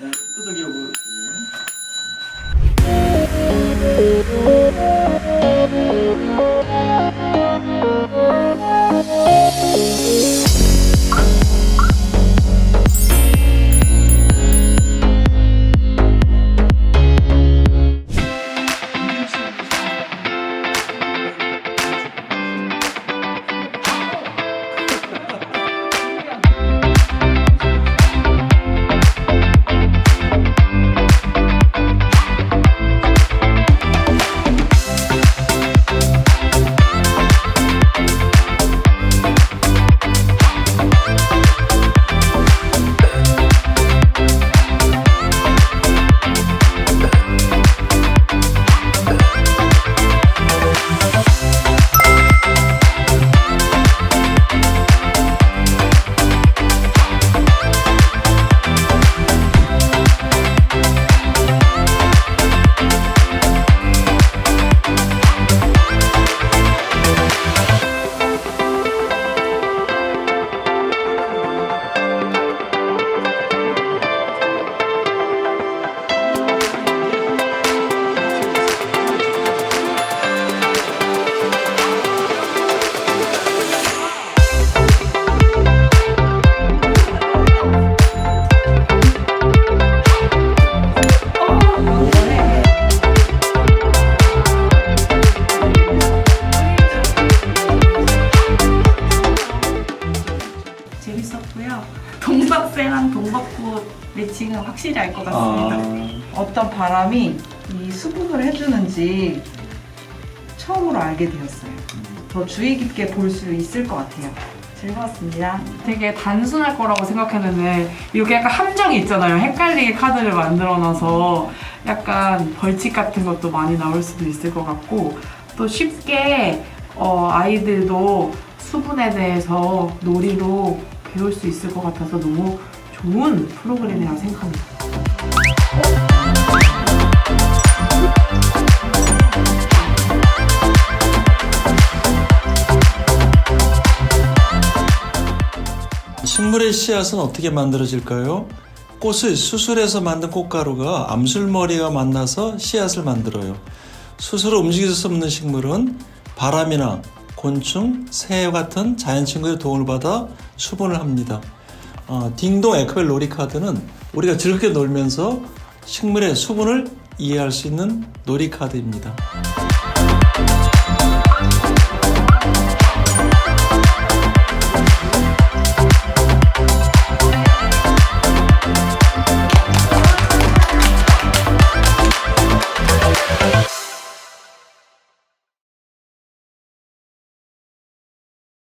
요 재밌었고요. 동박새랑 동박꽃 매칭은 확실히 알 것 같습니다. 아, 어떤 바람이 이 수분을 해주는지 처음으로 알게 되었어요. 더 주의 깊게 볼 수 있을 것 같아요. 즐거웠습니다. 되게 단순할 거라고 생각했는데 이렇게 약간 함정이 있잖아요. 헷갈리게 카드를 만들어놔서 약간 벌칙 같은 것도 많이 나올 수도 있을 것 같고 또 쉽게 어, 아이들도 수분에 대해서 놀이로 배울 수 있을 것 같아서 너무 좋은 프로그램이라고 생각합니다. 식물의 씨앗은 어떻게 만들어질까요? 꽃을 수술해서 만든 꽃가루가 암술머리가 만나서 씨앗을 만들어요. 스스로 움직일 수 없는 식물은 바람이나 곤충, 새 같은 자연 친구의 도움을 받아 수분을 합니다. 어, 딩동 에크벨 놀이 카드는 우리가 즐겁게 놀면서 식물의 수분을 이해할 수 있는 놀이 카드입니다.